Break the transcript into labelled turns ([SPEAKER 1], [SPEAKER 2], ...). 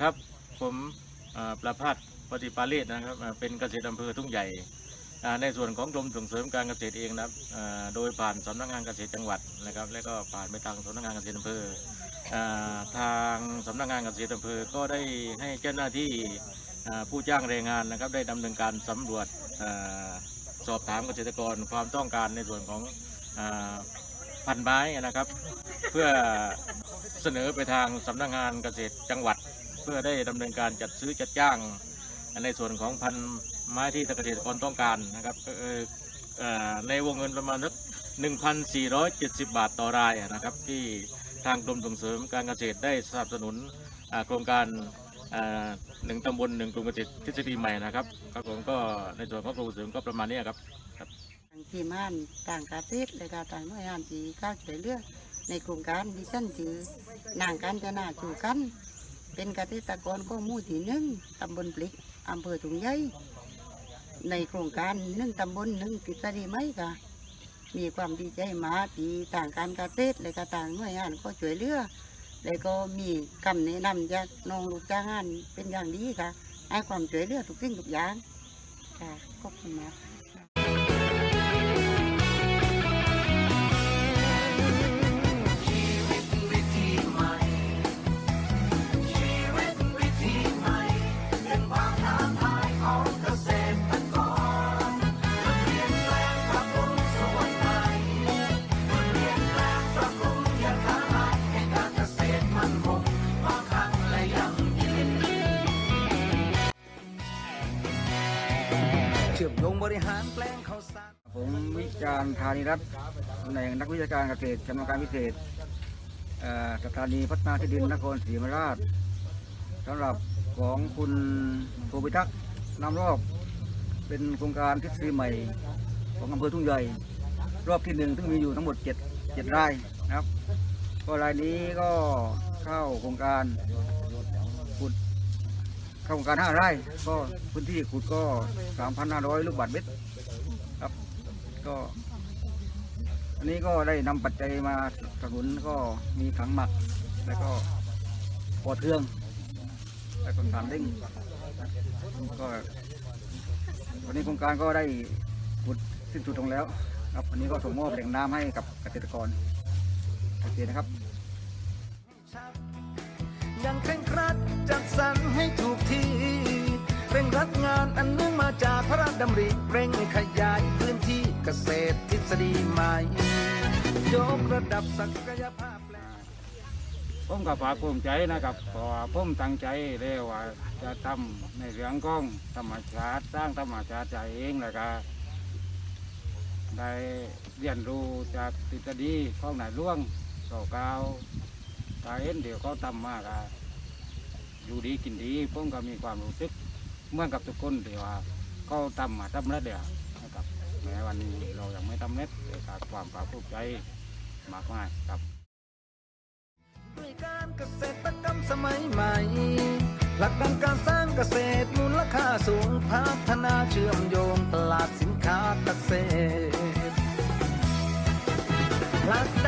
[SPEAKER 1] ครับ ผมประภาสปฏิปาเลศนะครับเป็นเกษตรอำเภอทุ่งใหญ่ ในส่วนของกรมส่งเสริมการเกษตรเองนะครับโดยผ่านสำนักงานเกษตรจังหวัดนะครับ และก็ผ่านไปทางสำนักงานเกษตรอำเภอทางสำนักงานเกษตรอำเภอก็ได้ให้เจ้าหน้าที่ผู้จ้างแรงงานนะครับ ได้ดำเนินการสำรวจอสอบถามเกษตรกรความต้องการในส่วนของอาพันธุ์ไม้นะครับ เพื่อเสนอไปทางสำนักงานเกษตรจังหวัด พื่อได้ดำเนินการจัดซื้อจัดจ้าง ในส่วนของพันธุ์ไม้ที่เกษตรกรต้องการนะครับในวงเงินประมาณสัก1,470 บาทต่อรายนะครับ ที่ทางกรมส่งเสริมการเกษตรได้สนับสนุนโครงการหนึ่งตำบลหนึ่งกลุ่มเกษตรทฤษฎีใหม่นะครับครับผมก็ในส่วนของกรมส่งเสริมก็ประมาณนี้ครับ
[SPEAKER 2] ทางทีมงานต่างประเทศและก็ต่างหน่วยงานที่เข้าช่วยเหลือในโครงการดิฉันถือนางกันจะนาจูกัน เป็นเกษตรกรก็หมู่ที่หนึ่งตำบลปลิกอำเภอถุงใหญ่ในโครงการหนึ่งตำบลหนึ่งกิจดีไหมค่ะ มีความดีใจมาที่ต่างการเกษตรและก็ต่างหน่วยงานก็ช่วยเหลือแล้วก็มีคำแนะนำจากน้องลูกจ้างงานเป็นอย่างดีค่ะ ให้ความช่วยเหลือทุกสิ่งทุกอย่างค่ะขอบคุณมา
[SPEAKER 3] เชื่อมโยงบริหารแปลงข้าวสาร
[SPEAKER 4] ผมวิจารณ์ธานิรัตน์ตำแหน่งนักวิชาการเกษตรกรรมการพิเศษสถานีพัฒนาที่ดินนครศรีธรรมราชสำหรับของคุณโพพิทักษ์นำรอบเป็นโครงการทฤษฎีใหม่ของอำเภอทุ่งใหญ่รอบที่หนึ่งซึ่งมีอยู่ทั้งหมด 7 7รายนะครับก็รายนี้ก็เข้าโครงการขุด โครงการ5ไร่ก็พื้นที่ขุดก็3,500ลูกบาศก์เมตรครับ ก็ อันนี้ก็ได้นำปัจจัยมาสนับสนุนก็มีถังหมัก แล้วก็ปอดเทือง แล้วก็สามเด้งก็วันนี้โครงการก็ได้ขุดสิ้นสุดลงแล้ว ครับวันนี้ก็ส่งมอบแหล่งน้ำให้กับเกษตรกรโอเคนะครับ
[SPEAKER 3] ยังเคร่ง ดำริเร่งขยายพื้นที่เกษตรทฤษฎีใหม่ยกระดับศักยภาพแปลง
[SPEAKER 4] ผมก็ภาคภูมิใจนะครับเพราะว่าผมตั้งใจแล้วว่าจะทำในเรื่องของธรรมชาติสร้างธรรมชาติใจเองแล้วก็ได้เรียนรู้จากทฤษฎีของนายหล่วงเก่าเก่าตาเอ็นเดี๋ยวเขาทำมากอะอยู่ดีกินดีผมก็มีความรู้สึกเหมื่อนกับทุกคนที่ว่า เขาทำมาทำแล้วเดียวนะครับแม้วันนี้เรายังไม่ทำเน็ตแต่ก็ความภาคภูมิใจมากมายครับ
[SPEAKER 3] ด้วยการเกษตรกรรมสมัยใหม่ หลักดังการสร้างเกษตรมูลค่าสูงพัฒนาเชื่อมโยงตลาดสินค้าเกษตรหลัก